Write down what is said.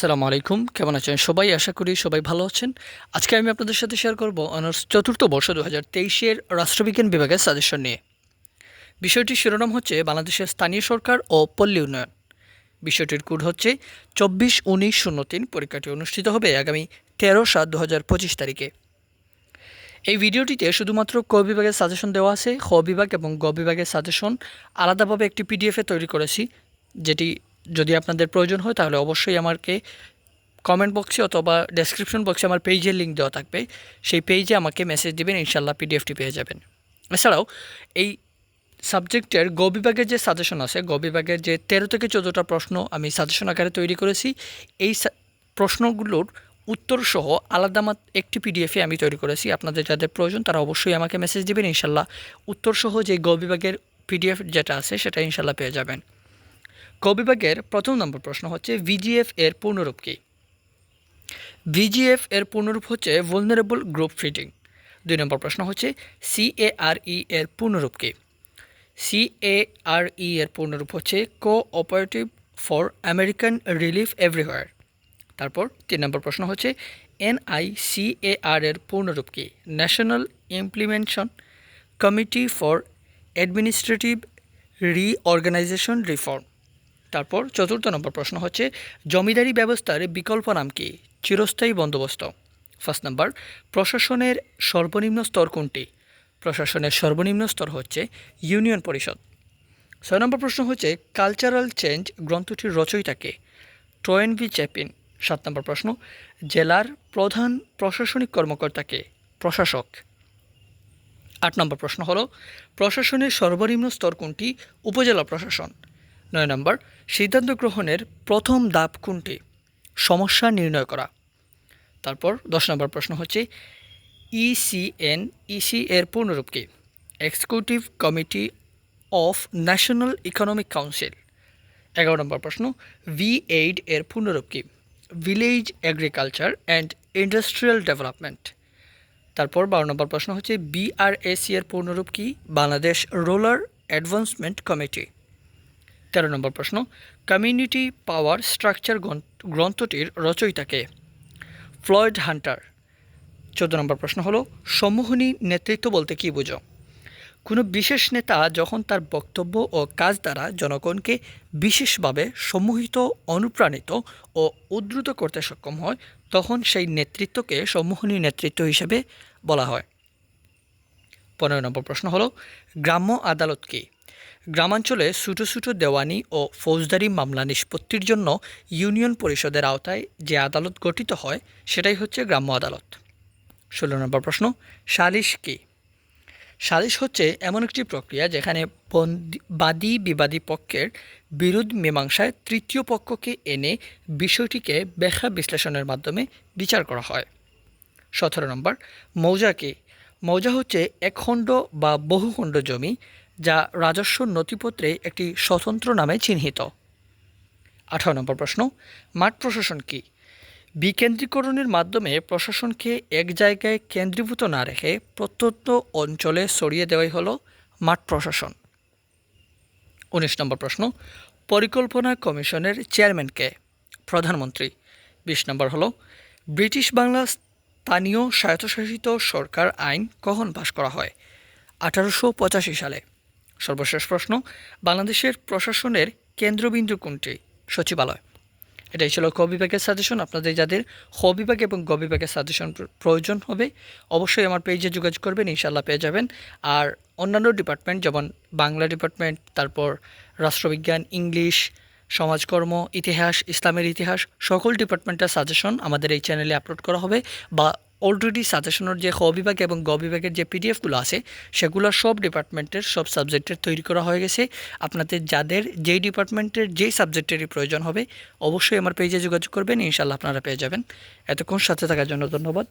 আসসালামু আলাইকুম। কেমন আছেন সবাই? আশা করি সবাই ভালো আছেন। আজকে আমি আপনাদের সাথে শেয়ার করব অনার্স চতুর্থ বর্ষ দু হাজার তেইশের রাষ্ট্রবিজ্ঞান বিভাগের সাজেশন নিয়ে। বিষয়টির শিরোনাম হচ্ছে বাংলাদেশের স্থানীয় সরকার ও পল্লী উন্নয়ন। বিষয়টির কোড হচ্ছে চব্বিশ উনিশ শূন্য তিন। পরীক্ষাটি অনুষ্ঠিত হবে আগামী তেরো সাত দু হাজার পঁচিশ তারিখে। এই ভিডিওটিতে শুধুমাত্র ক বিভাগের সাজেশন দেওয়া আছে, খ বিভাগ এবং গ বিভাগের সাজেশন আলাদাভাবে একটি পিডিএফে তৈরি করেছি, যেটি যদি আপনাদের প্রয়োজন হয়, তাহলে অবশ্যই আমাকে কমেন্ট বক্সে অথবা ডেসক্রিপশন বক্সে আমার পেজের লিঙ্ক দেওয়া থাকবে। সেই পেজে আমাকে মেসেজ দেবেন ইনশাল্লাহ পিডিএফটি পেয়ে যাবেন। এছাড়াও, এই সাবজেক্টের গ বিভাগের যে সাজেশন আছে, গ বিভাগের যে তেরো থেকে চোদ্দোটা প্রশ্ন আমি সাজেশন আকারে তৈরি করেছি, এই প্রশ্নগুলোর উত্তর সহ আলাদা মাত একটি পিডিএফে আমি তৈরি করেছি। আপনাদের যাদের প্রয়োজন, তারা অবশ্যই আমাকে মেসেজ দেবেন ইনশাল্লাহ উত্তর সহ যে গ বিভাগের পিডিএফ যেটা আছে, সেটা ইনশাল্লাহ পেয়ে যাবেন। ক বিভাগের প্রথম নম্বর প্রশ্ন হচ্ছে ভিজিএফ এর পূর্ণরূপ কী? ভিজিএফ এর পূর্ণরূপ হচ্ছে ভুলনারেবল গ্রুপ ফিটিং দুই নম্বর প্রশ্ন হচ্ছে সিএআরই এর পূর্ণরূপ কী? সিএআরই এর পূর্ণরূপ হচ্ছে cooperative for American relief everywhere তারপর তিন নম্বর প্রশ্ন হচ্ছে এনআইসিএআর এর পূর্ণরূপ কী? National implementation committee for administrative reorganisation reform তারপর চতুর্থ নম্বর প্রশ্ন হচ্ছে, জমিদারি ব্যবস্থার বিকল্প নাম কি? চিরস্থায়ী বন্দোবস্ত। ফার্স্ট নাম্বার, প্রশাসনের সর্বনিম্ন স্তর কোনটি? প্রশাসনের সর্বনিম্ন স্তর হচ্ছে ইউনিয়ন পরিষদ। ছয় নম্বর প্রশ্ন হচ্ছে, কালচারাল চেঞ্জ গ্রন্থটির রচয়িতাকে ট্রয়েন ভি চ্যাপিন সাত নম্বর প্রশ্ন, জেলার প্রধান প্রশাসনিক কর্মকর্তাকে প্রশাসক। আট নম্বর প্রশ্ন হলো, প্রশাসনের সর্বনিম্ন স্তর কোনটি? উপজেলা প্রশাসন। নয় নম্বর, সিদ্ধান্ত গ্রহণের প্রথম ধাপ কোনটি? সমস্যা নির্ণয় করা। তারপর দশ নম্বর প্রশ্ন হচ্ছে E ইসিএন ইসি এর পূর্ণরূপ কি? Executive committee of national economic council এগারো নম্বর প্রশ্ন ভি এইড এর পূর্ণরূপ কি? Village agriculture and industrial development তারপর বারো নম্বর প্রশ্ন হচ্ছে বিআরএসি এর পূর্ণরূপ কি? বাংলাদেশ রোলার অ্যাডভান্সমেন্ট কমিটি তেরো নম্বর প্রশ্ন, কমিউনিটি পাওয়ার স্ট্রাকচার গ্রন্থটির রচয়িতাকে ফ্লয়েড হান্টার। চোদ্দ নম্বর প্রশ্ন হলো সম্মোহনী নেতৃত্ব বলতে কী বুঝো? কোনো বিশেষ নেতা যখন তার বক্তব্য ও কাজ দ্বারা জনগণকে বিশেষভাবে সম্মোহিত, অনুপ্রাণিত ও উদ্ধৃত করতে সক্ষম হয়, তখন সেই নেতৃত্বকে সম্মোহনী নেতৃত্ব হিসেবে বলা হয়। পনেরো নম্বর প্রশ্ন হলো, গ্রাম্য আদালত কী? গ্রামাঞ্চলে ছোটো ছোটো দেওয়ানি ও ফৌজদারি মামলা নিষ্পত্তির জন্য ইউনিয়ন পরিষদের আওতায় যে আদালত গঠিত হয়, সেটাই হচ্ছে গ্রাম্য আদালত। ষোলো নম্বর প্রশ্ন সালিশ কী? সালিশ হচ্ছে এমন একটি প্রক্রিয়া যেখানে বাদী বিবাদী পক্ষের বিরোধ মীমাংসায় তৃতীয় পক্ষকে এনে বিষয়টিকে ব্যাখ্যা বিশ্লেষণের মাধ্যমে বিচার করা হয়। সতেরো নম্বর, মৌজা কি? মৌজা হচ্ছে একখণ্ড বা বহুখণ্ড জমি যা রাজস্ব নথিপত্রে একটি স্বতন্ত্র নামে চিহ্নিত। আঠারো নম্বর প্রশ্ন, মাঠ প্রশাসন কি? বিকেন্দ্রীকরণের মাধ্যমে প্রশাসনকে এক জায়গায় কেন্দ্রীভূত না রেখে প্রত্যন্ত অঞ্চলে সরিয়ে দেওয়াই হলো মাঠ প্রশাসন। উনিশ নম্বর প্রশ্ন, পরিকল্পনা কমিশনের চেয়ারম্যানকে প্রধানমন্ত্রী। বিশ নম্বর হলো, ব্রিটিশ বাংলা স্থানীয় স্বায়ত্তশাসিত সরকার আইন কখন পাশ করা হয়? আঠারোশো পঁচাশি সালে। সর্বশেষ প্রশ্ন, বাংলাদেশের প্রশাসনের কেন্দ্রবিন্দু কোনটি? সচিবালয়। এটাই ছিল ক বিভাগের সাজেশন আপনাদের যাদের খ বিভাগ এবং গ বিভাগের সাজেশন প্রয়োজন হবে, অবশ্যই আমার পেজে যোগাযোগ করবেন ইনশাল্লাহ পেয়ে যাবেন। আর অন্যান্য ডিপার্টমেন্ট যেমন বাংলা ডিপার্টমেন্ট তারপর রাষ্ট্রবিজ্ঞান, ইংলিশ, সমাজকর্ম, ইতিহাস, ইসলামের ইতিহাস, সকল ডিপার্টমেন্টের সাজেশন আমাদের এই চ্যানেলে আপলোড করা হবে বা অলরেডি সাজেশনের যে খ বিভাগ এবং গ বিভাগের যে পিডিএফগুলো আছে, সেগুলো সব ডিপার্টমেন্টের সব সাবজেক্টের তৈরি করা হয়ে গেছে। আপনাদের যাদের যেই ডিপার্টমেন্টের যেই সাবজেক্টেরই প্রয়োজন হবে, অবশ্যই আমার পেজে যোগাযোগ করবেন ইনশাল্লাহ আপনারা পেয়ে যাবেন। এতক্ষণ সাথে থাকার জন্য ধন্যবাদ।